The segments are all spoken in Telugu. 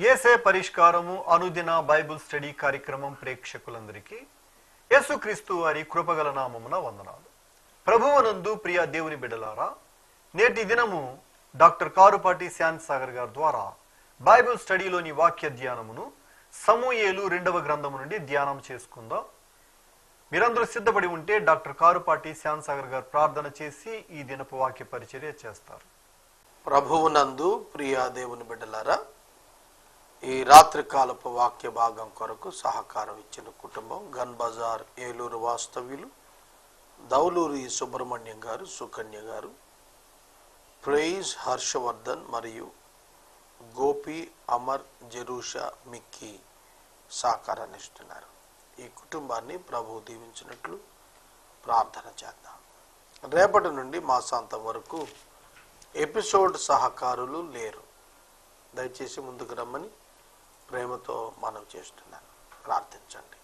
ఏసే పరిష్కారము అనుదిన బైబుల్ స్టడీ కార్యక్రమం ప్రేక్షకులందరికీ యేసుక్రీస్తు వారి కృపగల నామమున వందనాలు. ప్రభువనందు ప్రియ దేవుని బిడ్డలారా నేటి దినము డాక్టర్ కారుపాటి శాంత్ సాగర్ గారి ద్వారా బైబిల్ స్టడీలోని వాక్య ధ్యానమును సమూయేలు రెండవ గ్రంథము నుండి ధ్యానం చేసుకుందాం. మీరందరూ సిద్ధపడి ఉంటే డాక్టర్ కారుపాటి శ్యామ్ సాగర్ గారు ప్రార్థన చేసి ఈ దినపు వాక్య పరిచర్య చేస్తారు. ప్రభువునందు ప్రియా దేవుని బిడ్డలారా ఈ రాత్రికాలపు వాక్య భాగం కొరకు సహకారం ఇచ్చిన కుటుంబం గన్ బజార్ ఏలూరు వాస్తవ్యులు దౌలూరి సుబ్రహ్మణ్యం గారు సుకన్య గారు ప్రైజ్ హర్షవర్ధన్ మరియు గోపి అమర్ జెరూషా మిక్కీ సహకారాన్ని ఇస్తున్నారు. ఈ కుటుంబాన్ని ప్రభు దీవించినట్లు ప్రార్థన చేద్దాం. రేపటి నుండి మాసాంతం వరకు ఎపిసోడ్ సహకారులు లేరు. దయచేసి ముందుకు రమ్మని ప్రేమతో మనం చేస్తున్నాను ప్రార్థించండి.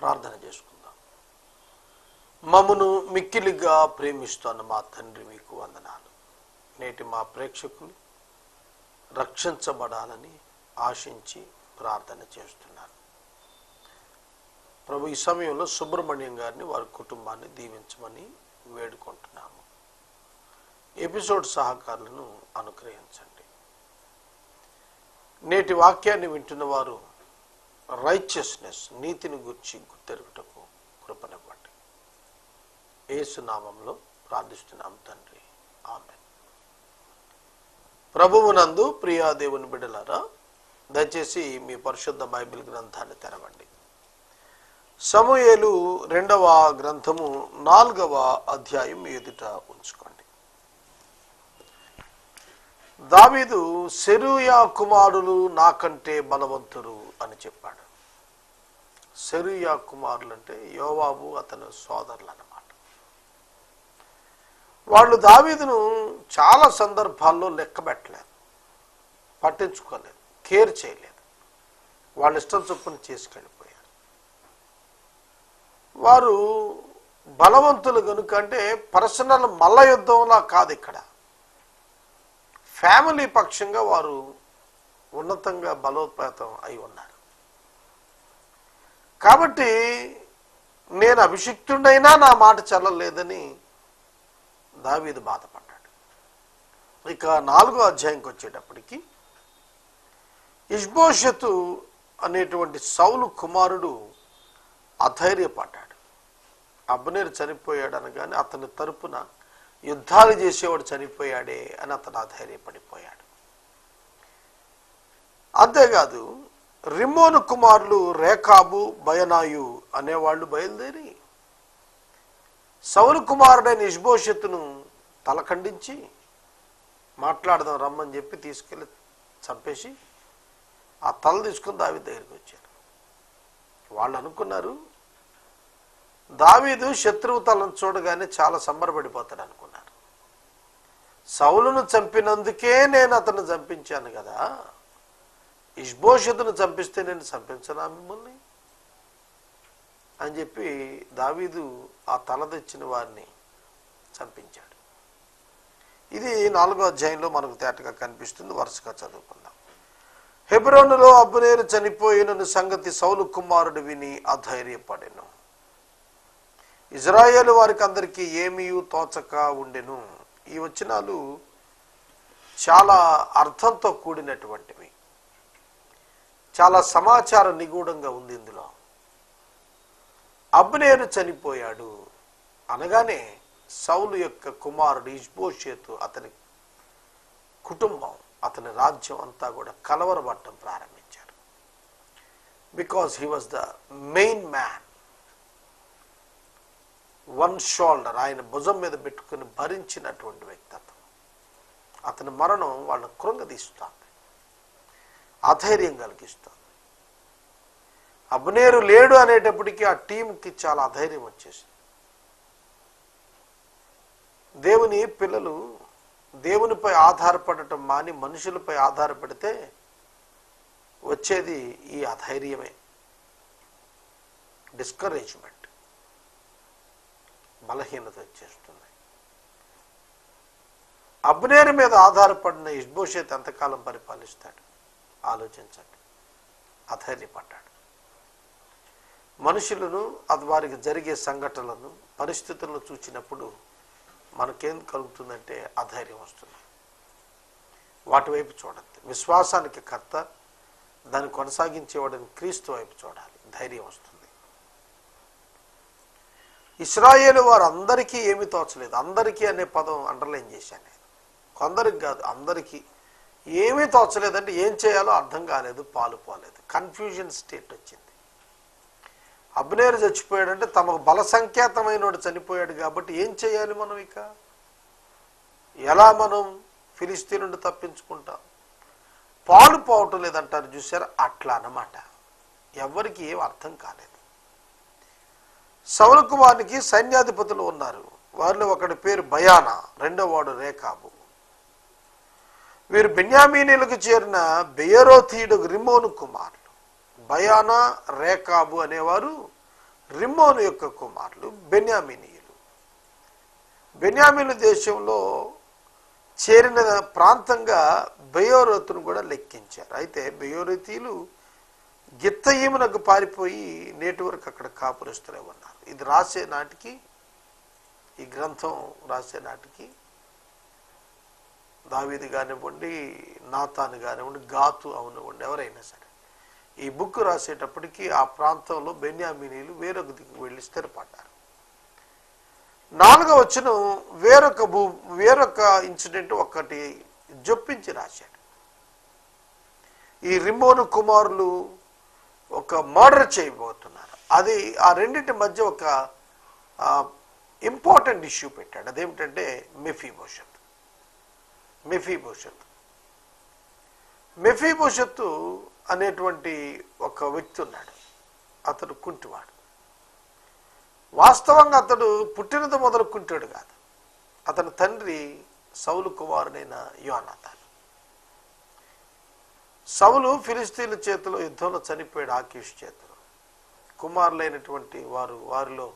ప్రార్థన చేసుకుందాం. మమ్మను మిక్కిలిగా ప్రేమిస్తున్న మా తండ్రి మీకు వందనాలు. నేటి మా ప్రేక్షకులు రక్షించబడాలని ఆశించి ప్రార్థన చేస్తున్నాను ప్రభు ఈ సమయంలో సుబ్రహ్మణ్యం గారిని వారి కుటుంబాన్ని దీవించమని వేడుకుంటున్నాము. ఎపిసోడ్ సహకారులను అనుగ్రహించండి. నేటి వాక్యాన్ని వింటున్న వారు రైచియస్నెస్ నీతిని గుర్చి గుర్తెరుగుటకు కృపనివ్వండి. ఏసునామంలో ప్రార్థిస్తున్నాం తండ్రి. ఆమె ప్రభువునందు ప్రియా దేవుని బిడలారా దయచేసి మీ పరిశుద్ధ బైబిల్ గ్రంథాన్ని తెరవండి. సమూయేలు రెండవ గ్రంథము నాలుగవ అధ్యాయం ఎదుట ఉంచుకోండి దావీదు సెరుయా కుమారులు నాకంటే బలవంతులు అని చెప్పాడు. సెరుయా కుమారులు అంటే యోవాబు అతని సోదరులు అన్నమాట వాళ్ళు దావీదును చాలా సందర్భాల్లో లెక్క పెట్టలేదు. పట్టించుకోలేదు. కేర్ చేయలేదు. వాళ్ళ ఇష్టం చొప్పున చేసుకెళ్ళిపోయారు. వారు బలవంతులు కనుక అంటే పర్సనల్ మల్ల యుద్ధంలా కాదు ఇక్కడ. ఫ్యామిలీ పక్షంగా వారు ఉన్నతంగా బలోపేతం అయి ఉన్నారు. కాబట్టి నేను అభిషిక్తుడైనా నా మాట చల్లలేదని దావీదు బాధపడ్డాడు. ఇక నాలుగో అధ్యాయంకి వచ్చేటప్పటికి ఇష్బోషతు అనేటువంటి సౌలు కుమారుడు అధైర్యపడ్డాడు. అబ్నేరు చనిపోయాడు అనగానే అతని తరపున యుద్ధాలు చేసేవాడు చనిపోయాడే అని అతను ఆధైర్యపడిపోయాడు. అంతేకాదు రిమోను కుమారులు రేఖాబు బయనాయు అనేవాళ్ళు బయలుదేరి సౌలు కుమారుడైన ఇష్భోషత్తును తలఖండించి మాట్లాడదాం రమ్మని చెప్పి తీసుకెళ్ళి చంపేసి ఆ తల తీసుకుని దావి దగ్గరికి వచ్చారు. వాళ్ళు అనుకున్నారు దావీదు శత్రువు తలను చూడగానే చాలా సంబరపడిపోతాడు అనుకున్నారు. సౌలును చంపినందుకే నేను అతను చంపించాను కదా. ఇష్బోషతును చంపిస్తే నేను చంపించనా మిమ్మల్ని? అని చెప్పి దావీదు ఆ తల తెచ్చిన వారిని చంపించాడు. ఇది నాలుగో అధ్యాయంలో మనకు తేటగా కనిపిస్తుంది. వరుసగా చదువుకుందాం. హెబ్రోనులో అబ్బునేరు చనిపోయిన సంగతి సౌలు కుమారుడు విని అధైర్యపడెను. ఇజ్రాయేల్ వారికి అందరికీ ఏమీ తోచక ఉండెను. ఈ వచనాలు చాలా అర్థంతో కూడినటువంటివి. చాలా సమాచార నిగూఢంగా ఉంది ఇందులో. అబ్నేరు చనిపోయాడు అనగానే సౌలు యొక్క కుమారుడు ఇష్బోషేతు అతని కుటుంబం అతని రాజ్యం అంతా కూడా కలవరబట్టం ప్రారంభించారు because he was the main man one shoulder ఆయన భుజం మీద పెట్టుకుని భరించినటువంటి వ్యక్తిత్వం. అతని మరణం వాళ్ళని కృంగదీస్తుంది. అధైర్యం కలిగిస్తుంది. అబ్నేరు లేడు అనేటప్పటికీ ఆ టీంకి చాలా అధైర్యం వచ్చేసింది. దేవుని పిల్లలు దేవునిపై ఆధారపడటం మాని మనుషులపై ఆధారపడితే వచ్చేది ఈ అధైర్యమే. డిస్కరేజ్మెంట్ బలహీనత వచ్చేస్తుంది. అబ్నేరు మీద ఆధారపడిన ఇష్బోషేత్ ఎంతకాలం పరిపాలిస్తాడు? ఆలోచించండి. అధైర్యపడ్డాడు. మనుషులను అది వారికి జరిగే సంఘటనలను పరిస్థితులను చూచినప్పుడు మనకేం కలుగుతుందంటే అధైర్యం వస్తుంది. వాటి వైపు చూడద్దు విశ్వాసానికి కర్త దాన్ని కొనసాగించేవాడిని క్రీస్తు వైపు చూడాలి. ధైర్యం వస్తుంది. ఇస్రాయేల్ వారు అందరికీ ఏమి తోచలేదు. అందరికీ అనే పదం అండర్లైన్ చేశాను నేను. కొందరికి కాదు అందరికీ ఏమీ తోచలేదంటే ఏం చేయాలో అర్థం కాలేదు పాలు పోలేదు. కన్ఫ్యూజన్ స్టేట్ వచ్చింది. అబ్నేరు చచ్చిపోయాడంటే తమకు బల సంకేతమైనోడు చనిపోయాడు కాబట్టి ఏం చేయాలి మనం ఇక? ఎలా మనం ఫిలిస్తీన్ నుండి తప్పించుకుంటాం? పాలు పోవటం లేదంటారు చూసారా? అట్లా అన్నమాట. ఎవరికి ఏం అర్థం కాలేదు. సౌల కుమార్కి సైన్యాధిపతులు ఉన్నారు. వారిలో ఒకటి పేరు బయానా రెండో వాడు రేఖాబు వీరు బెన్యామీనీలకు చేరిన బెయరోతీయుడు రిమోను కుమారులు. బయానా రేఖాబు అనేవారు రిమోను యొక్క కుమారులు బెన్యామినీయులు. బెన్యామిను దేశంలో చేరిన ప్రాంతంగా బెయోరతును కూడా లెక్కించారు. అయితే బెయోరతీయులు గిత్తయీమునకు పారిపోయి నేటి వరకు అక్కడ కాపురిస్తూనే ఉన్నారు. ఇది రాసే నాటికి ఈ గ్రంథం రాసే నాటికి దావీది కానివ్వండి నాతాను కానివ్వండి గాతు అవనివ్వండి ఎవరైనా సరే. ఈ బుక్ రాసేటప్పటికి ఆ ప్రాంతంలో బెన్యామినీలు వేరొక దిక్కు వెళ్ళి స్థిరపడ్డారు. నాలుగవ వచ్చిన వేరొక భూ వేరొక ఇన్సిడెంట్ ఒక్కటి జొప్పించి రాశాడు. ఈ రిమోను కుమారులు ఒక మర్డర్ చేయబోతున్నారు. అది ఆ రెండింటి మధ్య ఒక ఇంపార్టెంట్ ఇష్యూ పెట్టాడు. అదేమిటంటే మెఫీ భవిష్యత్ మెఫీ భవిష్యత్ మెఫీ భవిష్యత్తు అనేటువంటి ఒక వ్యక్తి ఉన్నాడు. అతడు కుంటివాడు. వాస్తవంగా అతడు పుట్టినది మొదలు కుంటాడు కాదు. అతని తండ్రి సౌలు కుమారుడైన యోనాథాన్. సౌలు ఫిలిస్తీన్ల చేతిలో యుద్ధంలో చనిపోయాడు ఆకీష్ చేతిలో. కుమారులైనటువంటి వారు వారిలో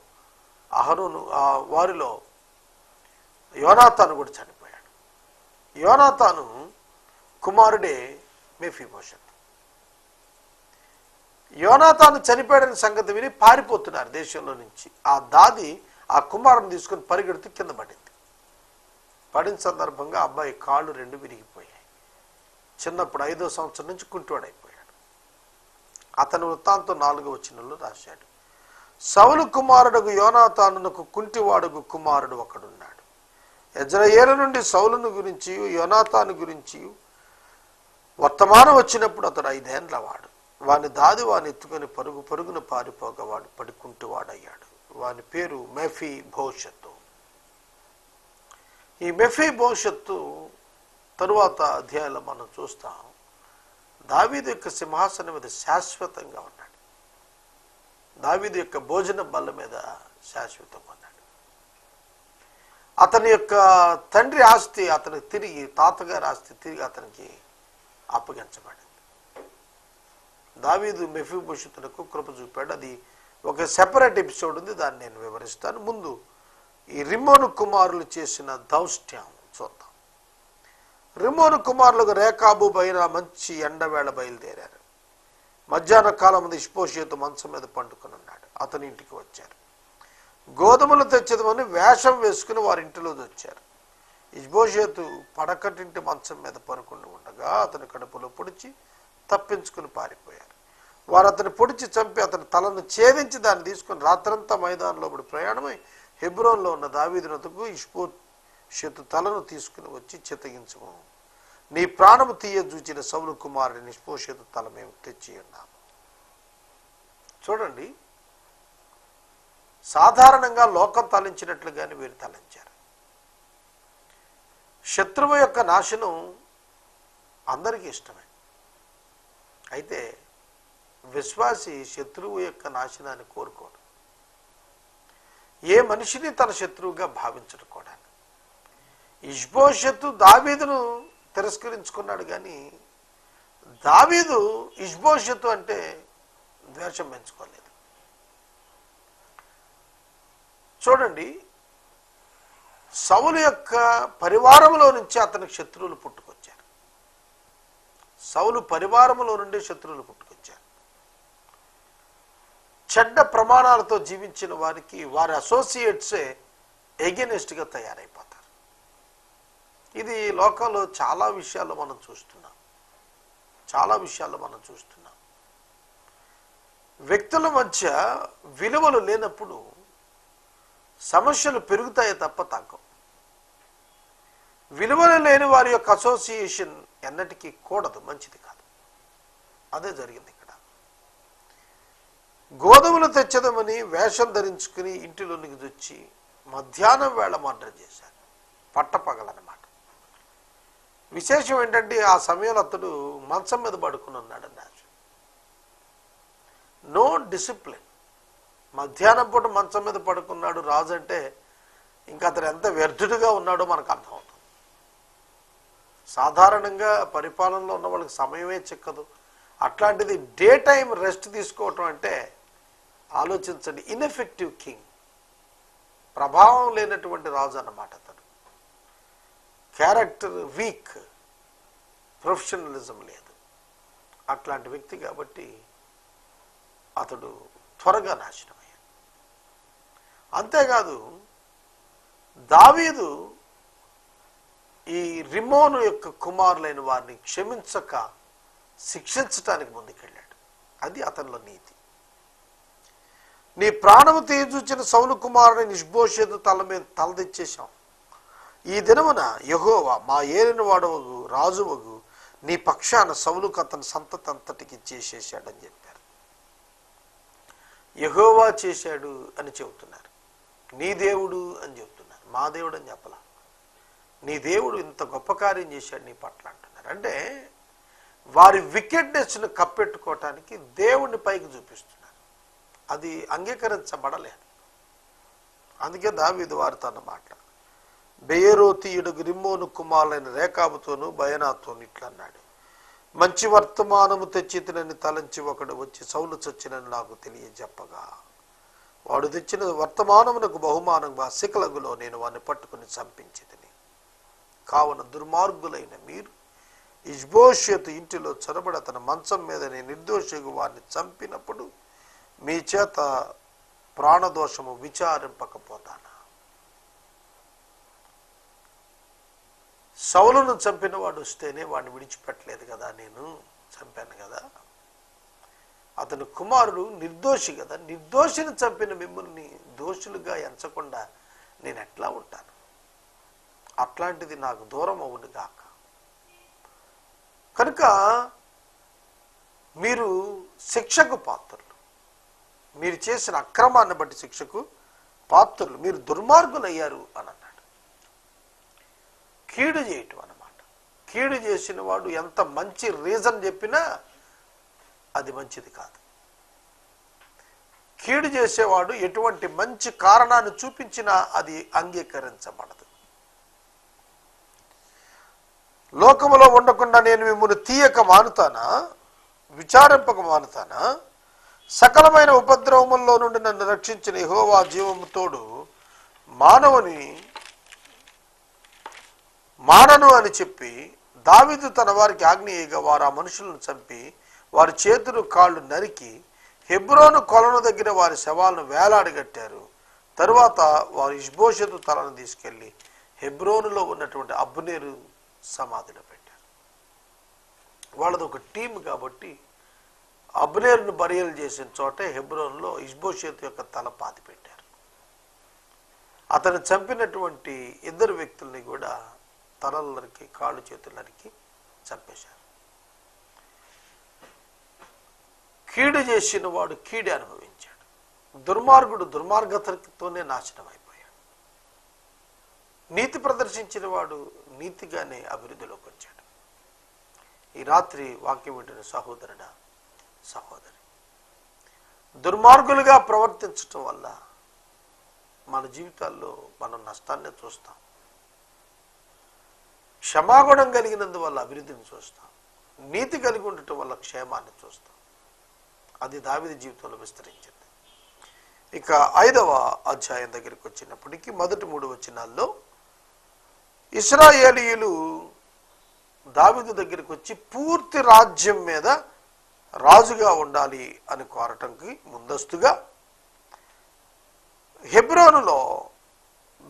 అహరును ఆ వారిలో యోనాతాను కూడా చనిపోయాడు. యోనాతాను కుమారుడే మెఫీభూషత్ యోనాతాను చనిపోయాడని సంగతి విని పారిపోతున్నారు దేశంలో నుంచి. ఆ దాది ఆ కుమారుని తీసుకొని పరిగెడుతూ కింద పడింది. పడిన సందర్భంగా అబ్బాయి కాళ్ళు రెండు విరిగిపోయాయి. చిన్నప్పుడు ఐదో సంవత్సరం నుంచి కుంటివాడైపోయాడు అతని వృత్తాంతం నాలుగో వచ్చినలో రాశాడు. సౌలు కుమారుడుకు యోనాతానునకు కుంటివాడుకు కుమారుడు ఒకడున్నాడు. ఎజ్రయేల నుండి సౌలును గురించి యోనాతాను గురించి వర్తమానం వచ్చినప్పుడు అతడు ఐదేండ్ల వాడు. వాని దాది వాని ఎత్తుకొని పరుగు పరుగున పారిపోగా వాడు పడుకుంటువాడయ్యాడు. వాని పేరు మెఫీ భవిష్యత్తు ఈ మెఫీ భవిష్యత్తు తరువాత అధ్యాయంలో మనం చూస్తాం దావీదు యొక్క సింహాసనం మీద శాశ్వతంగా ఉన్నాడు. దావీదు యొక్క భోజన బల్ల మీద శాశ్వతంగా ఉన్నాడు. అతని యొక్క తండ్రి ఆస్తి అతనికి తిరిగి తాతగారి ఆస్తి తిరిగి అతనికి అప్పగించబడింది. దావీదు మెఫీభూషితులకు కృప చూపాడు. అది ఒక సెపరేట్ ఎపిసోడ్ ఉంది దాన్ని నేను వివరిస్తాను. ముందు ఈ రిమోను కుమారులు చేసిన దౌష్ట్యం చూద్దాం. రిమోను కుమారులకు రేఖాబు పైన మంచి ఎండవేళ బయలుదేరారు. మధ్యాహ్న కాలం మంది ఇష్పోషియతు మంచం మీద పండుకొని ఉన్నాడు అతని ఇంటికి వచ్చారు. గోధుమలు తెచ్చదమని వేషం వేసుకుని వారి ఇంటిలో వచ్చారు ఇష్బోషేతు పడకటింటి మంచం మీద పరుకుండి ఉండగా అతని కడుపులో పొడిచి తప్పించుకుని పారిపోయారు. వారు అతని పొడిచి చంపి అతని తలను ఛేదించి దాన్ని తీసుకుని రాత్రంతా మైదానంలో ప్రయాణమై హెబ్రోన్లో ఉన్న దావీదునతకు ఇష్పో శతు తలను తీసుకుని వచ్చి చితగించము నీ ప్రాణము తీయ చూచిన సౌలు కుమారుడి నిష్పోషిత తల మేము తెచ్చి ఉన్నాము. చూడండి సాధారణంగా లోకం తలించినట్లుగానే వీరు తలంచారు. శత్రువు యొక్క నాశనం అందరికీ ఇష్టమే. అయితే విశ్వాసి శత్రువు యొక్క నాశనాన్ని కోరుకోడు. ఏ మనిషిని తన శత్రువుగా భావించడం కూడా. ఇష్బోషత్తు దావీదును తిరస్కరించుకున్నాడు కానీ దావీదు ఇష్బోషత్తు అంటే ద్వేషం పెంచుకోలేదు. చూడండి సౌలు యొక్క పరివారంలో నుంచి అతనికి శత్రువులు పుట్టుకొచ్చారు. సౌలు పరివారంలో నుండి శత్రువులు పుట్టుకొచ్చారు. చెడ్డ ప్రమాణాలతో జీవించిన వారికి వారి అసోసియేట్సే ఎగెనిస్ట్గా తయారైపోతారు. ఇది లోకంలో చాలా విషయాలు మనం చూస్తున్నాం. చాలా విషయాలు మనం చూస్తున్నాం. వ్యక్తుల మధ్య విలువలు లేనప్పుడు సమస్యలు పెరుగుతాయి తప్ప తగ్గవు. విలువలు లేని వారి యొక్క అసోసియేషన్ ఎన్నటికీ కూడదు మంచిది కాదు. అదే జరిగింది ఇక్కడ. గోధుమలు తెచ్చదమని వేషం ధరించుకుని ఇంటిలోనికి తెచ్చి మధ్యాహ్నం వేళ మర్డర్ చేశారు. పట్టపగలన్నమాట విశేషం ఏంటంటే ఆ సమయంలో అతడు మంచం మీద పడుకుని ఉన్నాడు రాజు నో డిసిప్లిన్ మధ్యాహ్నం పూట మంచం మీద పడుకున్నాడు రాజు అంటే ఇంకా అతను ఎంత వ్యర్థుడిగా ఉన్నాడో మనకు అర్థమవుతుంది సాధారణంగా పరిపాలనలో ఉన్న వాళ్ళకి సమయమే చిక్కదు. అట్లాంటిది డే టైం రెస్ట్ తీసుకోవటం అంటే ఆలోచించండి. ఇన్ఎఫెక్టివ్ కింగ్ ప్రభావం లేనటువంటి రాజు అన్నమాట అతడు. Character week. ప్రొఫెషనలిజం లేదు. అట్లాంటి వ్యక్తి కాబట్టి అతడు త్వరగా నాశనమయ్యాడు. అంతేకాదు దావీదు ఈ రిమోను యొక్క కుమారులైన వారిని క్షమించక శిక్షించటానికి ముందుకెళ్ళాడు. అది అతనిలో నీతి. నీ ప్రాణము తీర్చుచిన సౌలు కుమారుని నిష్బోషేదు తల మీద తలదిచ్చేశాం. ఈ దినమున యహోవా మా ఏలిన వాడవగు రాజువగు నీ పక్షాన సౌలుకు అతని సంతతి అంతటికి చేసేసాడని చెప్పారు. యహోవా చేశాడు అని చెబుతున్నారు. నీ దేవుడు అని చెబుతున్నారు. మా దేవుడు అని చెప్పలా? నీ దేవుడు ఇంత గొప్ప కార్యం చేశాడు నీ పట్ల అంటున్నారు. అంటే వారి వికెట్నెస్ను కప్పెట్టుకోవటానికి దేవుడిని పైకి చూపిస్తున్నారు. అది అంగీకరించబడలేదు. అందుకే దావీదు వారితో అన్నమాట బెయరోతీయుడు గ్రిమ్మోను కుమారులైన రేఖాబుతోను బయనాతోను ఇట్లా అన్నాడు. మంచి వర్తమానము తెచ్చితనని తలంచి ఒకడు వచ్చి సౌలు చచ్చినని నాకు తెలియజెప్పగా. వాడు తెచ్చిన వర్తమానమునకు బహుమానంగా శిఖలగులో నేను వాడిని పట్టుకుని చంపించితిని. కావున దుర్మార్గులైన మీరు ఇజ్బోషియతు ఇంటిలో చొరబడి అతని మంచం మీద నేను నిర్దోషిగా వారిని చంపినప్పుడు మీ చేత ప్రాణదోషము విచారింపకపోతాను? సౌలును చంపిన వాడు వస్తేనే వాడిని విడిచిపెట్టలేదు కదా నేను చంపాను కదా. అతని కుమారుడు నిర్దోషి కదా నిర్దోషిని చంపిన మిమ్మల్ని దోషులుగా ఎంచకుండా నేను ఎట్లా ఉంటాను? అట్లాంటిది నాకు దూరం అవును కాక కనుక మీరు శిక్షకు పాత్రలు. మీరు చేసిన అక్రమాన్ని బట్టి శిక్షకు పాత్రలు. మీరు దుర్మార్గులు అయ్యారు అని అన్నాడు. కీడు చేయటం అనమాట కీడు చేసిన వాడు ఎంత మంచి రీజన్ చెప్పినా అది మంచిది కాదు. కీడు చేసేవాడు ఎటువంటి మంచి కారణాన్ని చూపించినా అది అంగీకరించబడదు. లోకములో ఉండకుండా నేను మిమ్మల్ని తీయక మానుతానా? విచారింపక మానుతానా? సకలమైన ఉపద్రవముల్లో నుండి నన్ను రక్షించిన హోవా జీవము తోడు మానవుని మాడను అని చెప్పి దావిదు తన వారికి ఆగ్నేయగా వారు ఆ మనుషులను చంపి వారి చేతులు కాళ్ళు నరికి హెబ్రోను కొలను దగ్గర వారి శవాలను వేలాడగట్టారు. తరువాత వారు ఇష్భోషతు తలను తీసుకెళ్ళి హెబ్రోనులో ఉన్నటువంటి అబ్బునేరు సమాధిలో పెట్టారు. వాళ్ళది ఒక టీం కాబట్టి అబ్నేరును బరియలు చేసిన చోటే హెబ్రోన్లో ఇష్బోషేతు యొక్క తల పాతి పెట్టారు. అతను చంపినటువంటి ఇద్దరు వ్యక్తుల్ని కూడా తలలు నరికి కాళ్ళు చేతులు నరికి చంపేశారు. కీడు చేసిన వాడు కీడు అనుభవించాడు. దుర్మార్గుడు దుర్మార్గతతోనే నాశనం అయిపోయాడు. నీతి ప్రదర్శించిన వాడు నీతిగానే అభివృద్ధిలోకి వచ్చాడు. ఈ రాత్రి వాక్యం వింటున్న సహోదరుడా సహోదరి దుర్మార్గులుగా ప్రవర్తించటం వల్ల మన జీవితాల్లో మనం నష్టాన్ని చూస్తాం. క్షమాగుణం కలిగినందువల్ల అభివృద్ధిని చూస్తాం. నీతి కలిగి ఉండటం వల్ల క్షేమాన్ని చూస్తాం. అది దావిది జీవితంలో విస్తరించింది. ఇక ఐదవ అధ్యాయం దగ్గరికి వచ్చినప్పటికీ మొదటి మూడు వచనాల్లో ఇస్రాయేలీయులు దావిదు దగ్గరికి వచ్చి పూర్తి రాజ్యం మీద రాజుగా ఉండాలి అని కోరటంకి ముందస్తుగా హెబ్రోనులో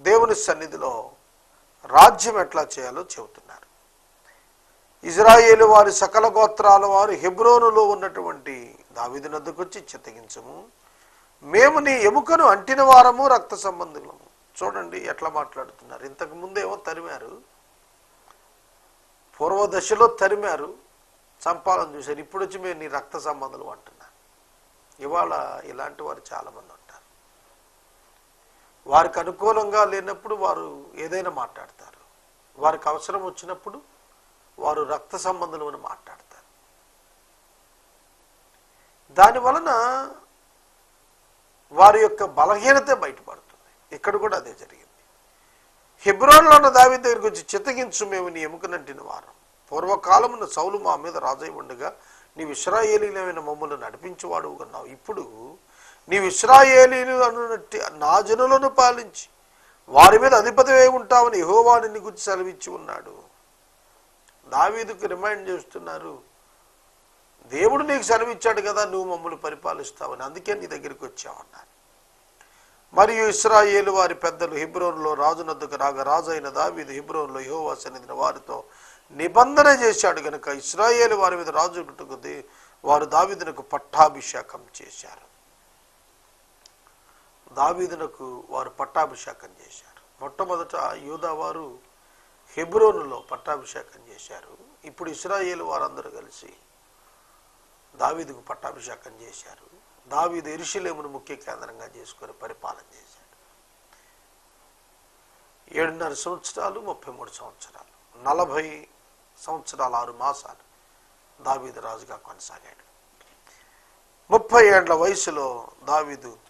దేవుని సన్నిధిలో రాజ్యం ఎట్లా చేయాలో చెబుతున్నారు. ఇజ్రాయేలు వారి సకల గోత్రాల వారు హెబ్రోనులో ఉన్నటువంటి దావీదు నద్దకొచ్చి చిత్తగించము మేము నీ ఎముకను అంటిన వారము రక్త సంబంధులము. చూడండి ఎట్లా మాట్లాడుతున్నారు. ఇంతకు ముందేమో తరిమారు. పూర్వ దశలో తరిమారు. చంపాలని చూశారు. ఇప్పుడు వచ్చి మేము నీ రక్త సంబంధాలు అంటున్నారు. ఇవాళ ఇలాంటి వారు చాలామంది వారికి అనుకూలంగా లేనప్పుడు వారు ఏదైనా మాట్లాడతారు. వారికి అవసరం వచ్చినప్పుడు వారు రక్త సంబంధులు మాట్లాడతారు. దాని వలన వారి యొక్క బలహీనత బయటపడుతుంది. ఇక్కడ కూడా అదే జరిగింది. హిబ్రోన్లో ఉన్న దావి దగ్గరికి వచ్చి చిత్తగించు మేము నీ ఎముకనంటిన వారం. పూర్వకాలమున సౌలు మా మీద రాజై ఉండగా నీ విశ్రాయేలీలమైన మమ్మల్ని నడిపించేవాడు ఉన్నావు. ఇప్పుడు నీవు ఇస్రాయేలీలు అనునట్టి నా జనులను పాలించి వారి మీద అధిపతివే ఉంటావని యెహోవా నిన్ను గురించి సెలవిచ్చి ఉన్నాడు. దావీదుకు రిమైండ్ చేస్తున్నారు దేవుడు నీకు సెలవిచ్చాడు కదా నువ్వు మమ్మల్ని పరిపాలిస్తావని. అందుకే నీ దగ్గరికి వచ్చావన్నారు మరియు ఇస్రాయేలు వారి పెద్దలు హిబ్రోన్లో రాజునద్దుకు రాగా రాజు అయిన దావీదు హిబ్రోన్లో యహోవా సన్నిధిన వారితో నిబంధన చేశాడు కనుక ఇస్రాయేలు వారి మీద రాజు గుట్టుకుంది వారు దావీదునకు పట్టాభిషేకం చేశారు. దావీదునకు వారు పట్టాభిషేకం చేశారు. మొట్టమొదట యూదా వారు హెబ్రోనులో పట్టాభిషేకం చేశారు. ఇప్పుడు ఇస్రాయేలు వారందరూ కలిసి దావీదుకు పట్టాభిషేకం చేశారు. దావీదు ఎరుషులేమును ముఖ్య కేంద్రంగా చేసుకుని పరిపాలన చేశాడు. ఏడున్నర సంవత్సరాలు ముప్పై మూడు సంవత్సరాలు నలభై సంవత్సరాలు ఆరు మాసాలు దావీదు రాజుగా కొనసాగాడు. ముప్పై ఏండ్ల వయసులో దావీదు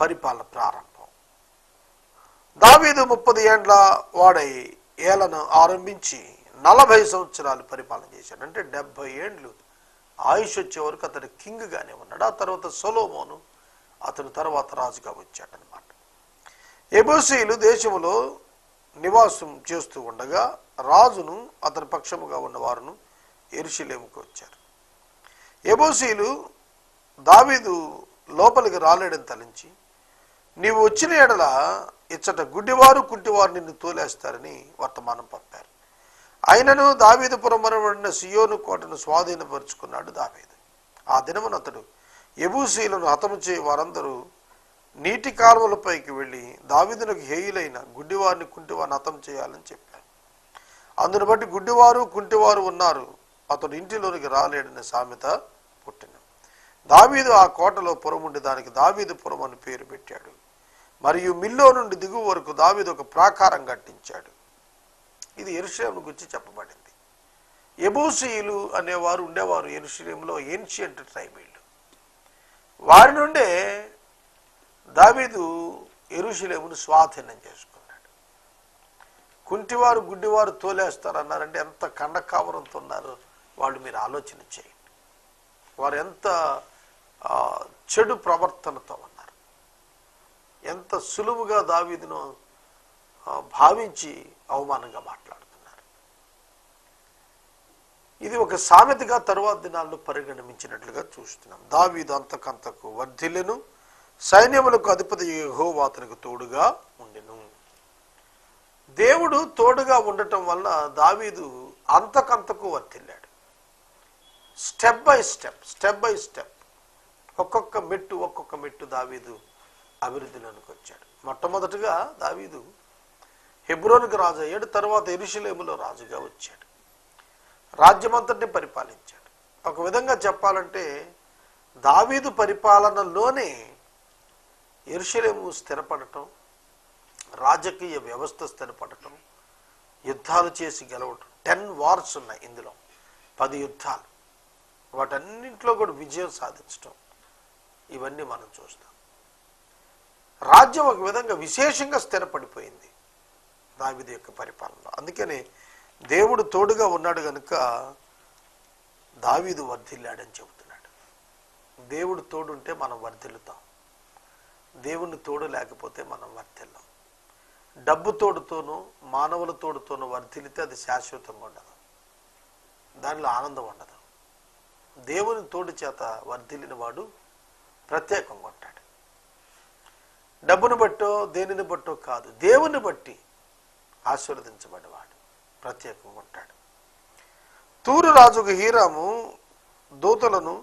పరిపాలన ప్రారంభం. దావీదు ముప్పది ఏండ్ల వాడై ఏలను ఆరంభించి నలభై సంవత్సరాలు పరిపాలన చేశాడు. అంటే డెబ్బై ఏండ్లు ఆయుష్ వచ్చే వరకు అతడు కింగ్గానే ఉన్నాడు. ఆ తర్వాత సొలోమోను అతను తర్వాత రాజుగా వచ్చాడనమాట ఎబోసీలు దేశంలో నివాసం చేస్తూ ఉండగా రాజును అతని పక్షముగా ఉన్నవారును ఎరుషులేముకు వచ్చారు. ఎబోసీలు దావీదు లోపలికి రాలేడని తలించి నీవు వచ్చిన ఎడల ఇచ్చట గుడ్డివారు కుంటివారు నిన్ను తోలేస్తారని వర్తమానం పంపారు. అయినను దావీదు పురమరబడిన సియోను కోటను స్వాధీనపరుచుకున్నాడు దావీదు. ఆ దినమున అతడు ఎబూసీలను హతము చేయ వారందరూ నీటి కాలువలపైకి వెళ్ళి దావిదునకు హేయులైన గుడ్డివారిని కుంటివారిని హతం చేయాలని చెప్పారు. అందును బట్టి గుడ్డివారు కుంటివారు ఉన్నారు. అతడు ఇంటిలోనికి రాలేడనే సామెత పుట్టిన దావీదు ఆ కోటలో పురముండి దానికి దావీదు పురం అని పేరు పెట్టాడు. మరియు మిల్లో నుండి దిగువ వరకు దావీదు ఒక ప్రాకారం కట్టించాడు. ఇది ఎరుషలేం గురించి చెప్పబడింది. ఎబూసీయులు అనేవారు ఉండేవారు ఎరుషలేంలో ఏన్షియంట్ ట్రైబీళ్ళు వారి నుండే దావీదు ఎరుషలేమును స్వాధీనం చేసుకున్నాడు. కుంటివారు గుడ్డివారు తోలేస్తారన్నారంటే ఎంత కండకావరంతో ఉన్నారో వాళ్ళు మీరు ఆలోచన చేయండి. వారు ఎంత చెడు ప్రవర్తనతో ఉన్నారు. ఎంత సులువుగా దావీదును భావించి అవమానంగా మాట్లాడుతున్నారు. ఇది ఒక సామెతగా తరువాత దినాల్లో పరిగణించినట్లుగా చూస్తున్నాం. దావీదు అంతకంతకు వర్ధిల్లెను సైన్యములకు అధిపతి యెహోవా అతనికి తోడుగా ఉండెను. దేవుడు తోడుగా ఉండటం వల్ల దావీదు అంతకంతకు వర్ధిల్లాడు. Step by step step by step. ఒక్కొక్క మెట్టు ఒక్కొక్క మెట్టు దావీదు అభివృద్ధిలోనికి వచ్చాడు. మొట్టమొదటిగా దావీదు హెబ్రోన్కి రాజు అయ్యాడు తర్వాత ఎరుషులేములో రాజుగా వచ్చాడు. రాజ్యమంతటిని పరిపాలించాడు. ఒక విధంగా చెప్పాలంటే దావీదు పరిపాలనలోనే ఎరుషులేము స్థిరపడటం రాజకీయ వ్యవస్థ స్థిరపడటం యుద్ధాలు చేసి గెలవటం టెన్ వార్స్ ఉన్నాయి ఇందులో పది యుద్ధాలు. వాటన్నింటిలో కూడా విజయం సాధించటం ఇవన్నీ మనం చూస్తాం. రాజ్యం ఒక విధంగా విశేషంగా స్థిరపడిపోయింది దావిది యొక్క పరిపాలనలో. అందుకనే దేవుడు తోడుగా ఉన్నాడు కనుక దావీదు వర్ధిల్లాడని చెబుతున్నాడు. దేవుడు తోడుంటే మనం వర్ధిల్లుతాం. దేవుని తోడు లేకపోతే మనం వర్ధిల్లాం డబ్బు తోడుతోనూ మానవుల తోడుతోనూ వర్ధిల్లితే అది శాశ్వతంగా ఉండదు. దానిలో ఆనందం ఉండదు. దేవుని తోడు చేత వర్ధిల్లిన వాడు ప్రత్యేకంగా ఉంటాడు. డబ్బును బట్టో దేనిని బట్టో కాదు. దేవుని బట్టి ఆశీర్వదించబడ్డవాడు ప్రత్యేకంగా ఉంటాడు. తూరు రాజుకు హీరాము దూతలను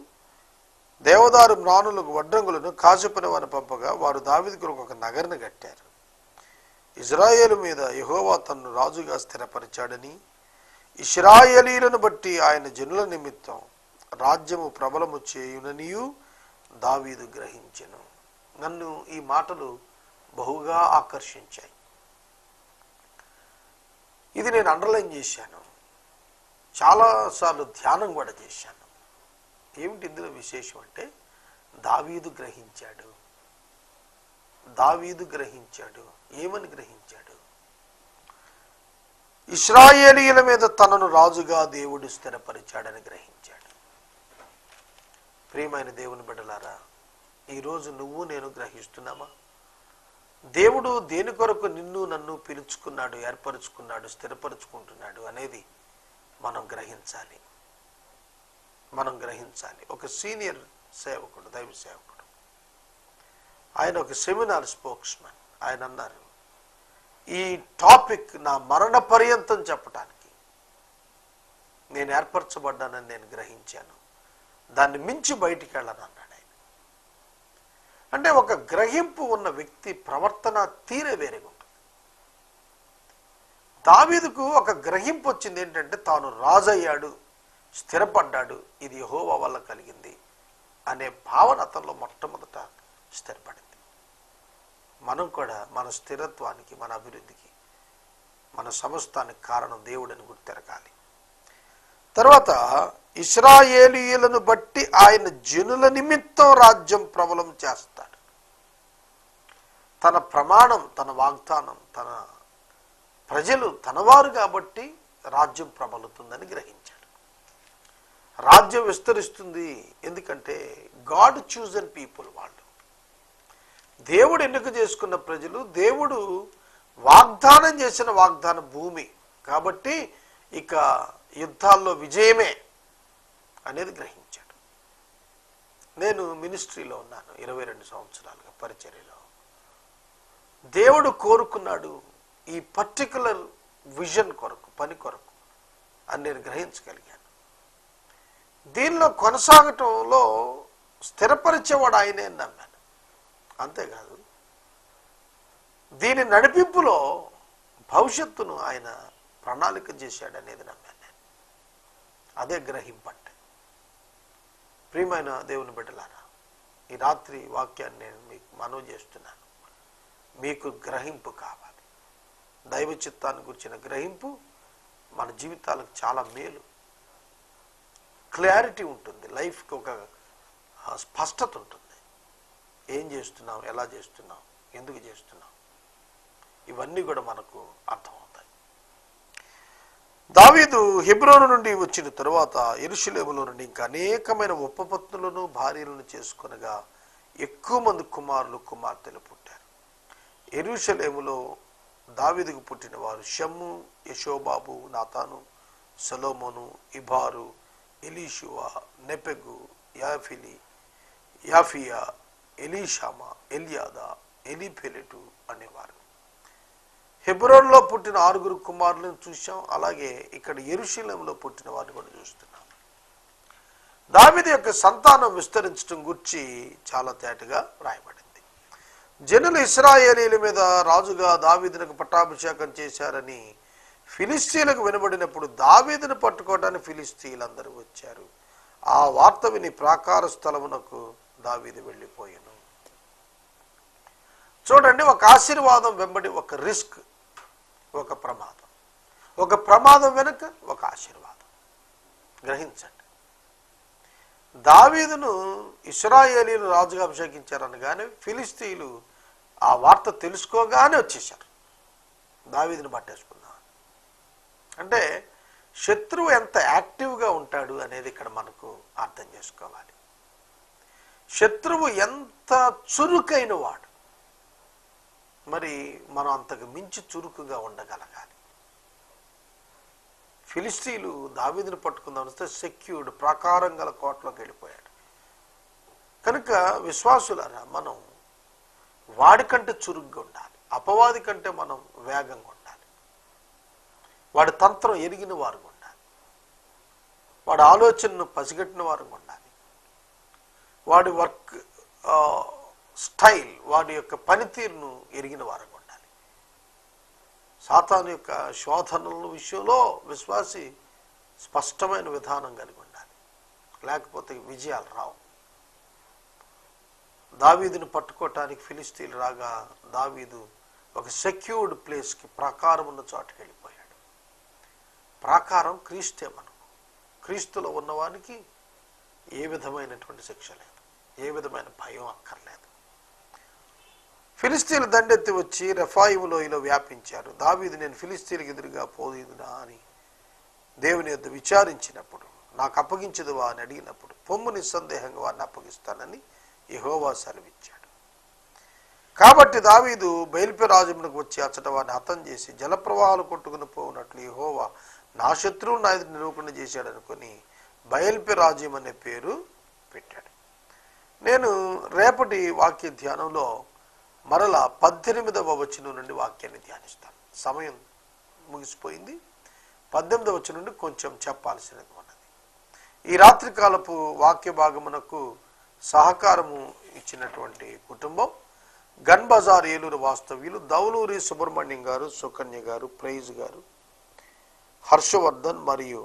దేవదారు మ్రాణులకు వడ్రంగులను కాచుపని వారిని పంపగా వారు దావిది ఒక నగరిని కట్టారు. ఇజ్రాయేలు మీద యహోవా తన్ను రాజుగా స్థిరపరిచాడని ఇస్రాయేలీలను బట్టి ఆయన జనుల నిమిత్తం రాజ్యము ప్రబలము చేయుననియు దావీదు గ్రహించెను. నన్ను ఈ మాటలు బహుగా ఆకర్షించాయి. ఇది నేను అండర్లైన్ చేశాను. చాలాసార్లు ధ్యానం కూడా చేశాను. ఏమిటి ఇందులో విశేషం అంటే దావీదు గ్రహించాడు. దావీదు గ్రహించాడు. ఏమని గ్రహించాడు? ఇస్రాయేలీల మీద తనను రాజుగా దేవుడు స్థిరపరిచాడని గ్రహించాడు. ప్రియమైన దేవుని బిడ్డలారా ఈరోజు నువ్వు నేను గ్రహిస్తున్నామా? దేవుడు దేని కొరకు నిన్ను నన్ను పిలుచుకున్నాడు ఏర్పరచుకున్నాడు స్థిరపరచుకుంటున్నాడు అనేది మనం గ్రహించాలి. మనం గ్రహించాలి. ఒక సీనియర్ సేవకుడు దైవ సేవకుడు. ఆయన ఒక సెమినార్ స్పోక్స్మెన్ ఆయన అన్నారు ఈ టాపిక్ నా మరణ పర్యంతం చెప్పటానికి నేను ఏర్పరచబడ్డానని నేను గ్రహించాను. దాన్ని మించి బయటికి వెళ్ళనన్నాడు. అంటే ఒక గ్రహింపు ఉన్న వ్యక్తి ప్రవర్తన తీరే వేరేగా ఉంటుంది. దావీదుకు ఒక గ్రహింపు వచ్చింది ఏంటంటే తాను రాజయ్యాడు స్థిరపడ్డాడు ఇది యెహోవా వల్ల కలిగింది అనే భావన అతనిలో మొట్టమొదట స్థిరపడింది. మనం కూడా మన స్థిరత్వానికి మన అభివృద్ధికి మన సమస్తానికి కారణం దేవుడని గుర్తెరగాలి. తర్వాత ఇస్రాయేలీయులను బట్టి ఆయన జనుల నిమిత్తం రాజ్యం ప్రబలం చేస్తాడు. తన ప్రమాణం తన వాగ్దానం తన ప్రజలు తనవారు కాబట్టి రాజ్యం ప్రబలుతుందని గ్రహించాడు. రాజ్యం విస్తరిస్తుంది ఎందుకంటే గాడ్ చూజన్ పీపుల్ వాళ్ళు. దేవుడు ఎన్నిక చేసుకున్న ప్రజలు దేవుడు వాగ్దానం చేసిన వాగ్దాన భూమి. కాబట్టి ఇక యుద్ధాల్లో విజయమే. అనేది గ్రహించాడు. నేను మినిస్ట్రీలో ఉన్నాను ఇరవై రెండు సంవత్సరాలుగా పరిచర్యలో. దేవుడు కోరుకున్నాడు ఈ పర్టికులర్ విజన్ కొరకు పని కొరకు అని నేను గ్రహించగలిగాను. దీనిలో కొనసాగటంలో స్థిరపరిచేవాడు ఆయనే నమ్మాను. అంతేకాదు దీని నడిపింపులో భవిష్యత్తును ఆయన ప్రణాళిక చేశాడనేది నమ్మాను నేను. అదే గ్రహింపంటే. ప్రియమైన దేవుని బిడ్డలారా ఈ రాత్రి వాక్యాన్ని నేను మీకు మనవి చేస్తున్నాను. మీకు గ్రహింపు కావాలి. దైవ చిత్తాన్ని గురించిన గ్రహింపు మన జీవితాలకు చాలా మేలు. క్లారిటీ ఉంటుంది లైఫ్కి ఒక స్పష్టత ఉంటుంది. ఏం చేస్తున్నాం ఎలా చేస్తున్నాం ఎందుకు చేస్తున్నాం ఇవన్నీ కూడా మనకు అర్థం దావీదు హిబ్రోను నుండి వచ్చిన తరువాత ఎరుషులేములో నుండి ఇంకా అనేకమైన ఉపపత్నులను భార్యలను చేసుకొనగా ఎక్కువ మంది కుమారులు కుమార్తెలు పుట్టారు. ఎరుషలేములో దావీదుకు పుట్టిన వారు షమ్ము యశోబాబు నాతాను సొలోమోను ఇబారు ఎలీషువా నెపెగు యాఫిలి యాఫియా ఎలీషామా ఎలియాదా ఎలిఫెలెటు అనేవారు. హెబ్రోన్లో పుట్టిన ఆరుగురు కుమారులను చూసాం అలాగే ఇక్కడ ఎరుశీలంలో పుట్టిన వారిని కూడా చూస్తున్నాం. దావిది యొక్క సంతానం విస్తరించడం గురించి చాలా తేటగా రాయబడింది జనులు ఇస్రాయేలీల మీద రాజుగా దావీదునకు పట్టాభిషేకం చేశారని ఫిలిస్తీన్లకు వినబడినప్పుడు దావీదును పట్టుకోవడానికి ఫిలిస్తీన్లందరూ వచ్చారు. ఆ వార్త విని ప్రాకార స్థలమునకు దావీది వెళ్ళిపోయాను. చూడండి ఒక ఆశీర్వాదం వెంబడి ఒక రిస్క్. ఒక ప్రమాదం. ఒక ప్రమాదం వెనుక ఒక ఆశీర్వాదం. గ్రహించండి. దావీదును ఇస్రాయేలీలు రాజుగా అభిషేకించారనగానే ఫిలిస్తీన్లు ఆ వార్త తెలుసుకోగానే వచ్చేసారు దావీదుని పట్టేసుకుందాం అంటే శత్రువు ఎంత యాక్టివ్గా ఉంటాడు అనేది ఇక్కడ మనకు అర్థం చేసుకోవాలి. శత్రువు ఎంత చురుకైన వాడు మరి మనం అంతకు మించి చురుకుగా ఉండగలగాలి. ఫిలిస్టీలు దావీదుని పట్టుకుందాం వస్తే సెక్యూర్డ్ ప్రాకారం గల కోటలోకి వెళ్ళిపోయాడు. కనుక విశ్వాసులారా మనం వాడికంటే చురుగ్గా ఉండాలి. అపవాది కంటే మనం వేగంగా ఉండాలి. వాడి తంత్రం ఎరిగిన వారుగా ఉండాలి. వాడి ఆలోచనను పసిగట్టిన వారుగా ఉండాలి. వాడి వర్క్ స్టైల్ వాడి యొక్క పనితీరును ఎరిగిన వారుగా ఉండాలి. సాతాను యొక్క శోధనల విషయంలో విశ్వాసి స్పష్టమైన విధానం కలిగి ఉండాలి. లేకపోతే విజయాలు రావు. దావీదుని పట్టుకోవటానికి ఫిలిస్తీన్లు రాగా దావీదు ఒక సెక్యూర్డ్ ప్లేస్కి ప్రాకారం ఉన్న చోటుకి వెళ్ళిపోయాడు. ప్రాకారం క్రీస్తే మనం. క్రీస్తులో ఉన్నవానికి ఏ విధమైనటువంటి శిక్ష లేదు. ఏ విధమైన భయం అక్కర్లేదు. ఫిలిస్తీన్లు దండెత్తి వచ్చి రెఫాయిము లోయలో వ్యాపించారు. దావీదు నేను ఫిలిస్తీన్కి ఎదురుగా పోదునా అని దేవుని యొద్ద విచారించినప్పుడు నాకు అప్పగించదువా అని అడిగినప్పుడు పొమ్ము నిస్సందేహంగా వారిని అప్పగిస్తానని యహోవా సెలవిచ్చాడు. కాబట్టి దావీదు బయల్పరాజమునకు వచ్చి అచ్చట వారిని హతం చేసి జలప్రవాహాలు కొట్టుకుని పోనట్లు యహోవా నా శత్రువు నా ఎదురు నిరూపణ చేశాడు అనుకుని బయల్పే రాజ్యం అనే పేరు పెట్టాడు. నేను రేపటి వాక్య ధ్యానంలో మరలా పద్దెనిమిదవ వచనం నుండి వాక్యాన్ని ధ్యానిస్తాను సమయం ముగిసిపోయింది. పద్దెనిమిదవ వచనం నుండి కొంచెం చెప్పాల్సినది ఉన్నది. ఈ రాత్రికాలపు వాక్య భాగమునకు సహకారము ఇచ్చినటువంటి కుటుంబం గన్ బజార్ ఏలూరు వాస్తవ్యులు దౌలూరి సుబ్రహ్మణ్యం గారు సుకన్య గారు ప్రైజ్ గారు హర్షవర్ధన్ మరియు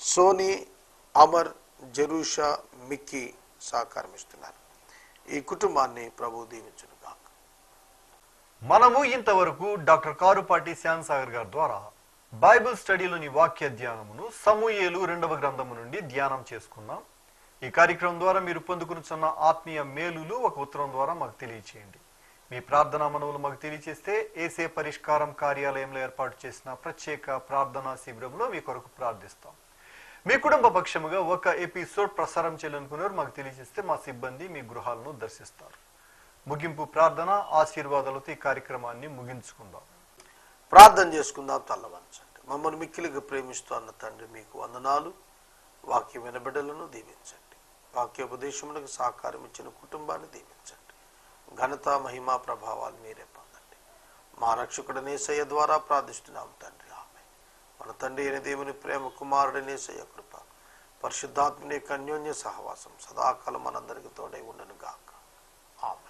సోనీ అమర్ జరూషా మిక్కీ సహకారం ఇస్తున్నారు. ఈ కుటుంబాన్ని ప్రభు దీవించును కాక మనము ఇంతవరకు డాక్టర్ కారుపాటి శ్యామ్ సాగర్ గారి ద్వారా బైబిల్ స్టడీలోని వాక్య ధ్యానమును సమూయేలు రెండవ గ్రంథము నుండి ధ్యానం చేసుకున్నాం. ఈ కార్యక్రమం ద్వారా మీరు పొందుకునిచున్న ఆత్మీయ మేలులు ఒక ఉత్తరం ద్వారా మాకు తెలియచేయండి. మీ ప్రార్థనా మనవులు మాకు తెలియచేస్తే ఏసే పరిష్కారం కార్యాలయంలో ఏర్పాటు చేసిన ప్రత్యేక ప్రార్థనా శిబిరంలో మీ కొరకు ప్రార్థిస్తాం. మీ కుటుంబ పక్షముగా ఒక ఎపిసోడ్ ప్రసారం చేయాలనుకున్నారు మాకు తెలియజేస్తే మా సిబ్బంది మీ గృహాలను దర్శిస్తారు. ముగింపు ప్రార్థన ఆశీర్వాదాలతో ఈ కార్యక్రమాన్ని ముగించుకుందాం. ప్రార్థన చేసుకుందాం తల్లవంచండి. మమ్మల్ని మిక్కిలిగా ప్రేమిస్తూ అన్న తండ్రి మీకు వందనాలు. వాక్య వినబిడలను దీవించండి. వాక్యోపదేశములకు సహకారం ఇచ్చిన కుటుంబాన్ని దీవించండి. ఘనత మహిమా ప్రభావాలు మీరే పొందండి. మా రక్షకుడు నేసయ్య ద్వారా ప్రార్థిస్తున్నాం తండ్రి. మన తండ్రి అయిన దేవుని ప్రేమ కుమారుడిని సయ కృప. పరిశుద్ధాత్మని యొక్క అన్యోన్య సహవాసం సదాకాలం మనందరికి తోడై ఉండను గాక ఆమె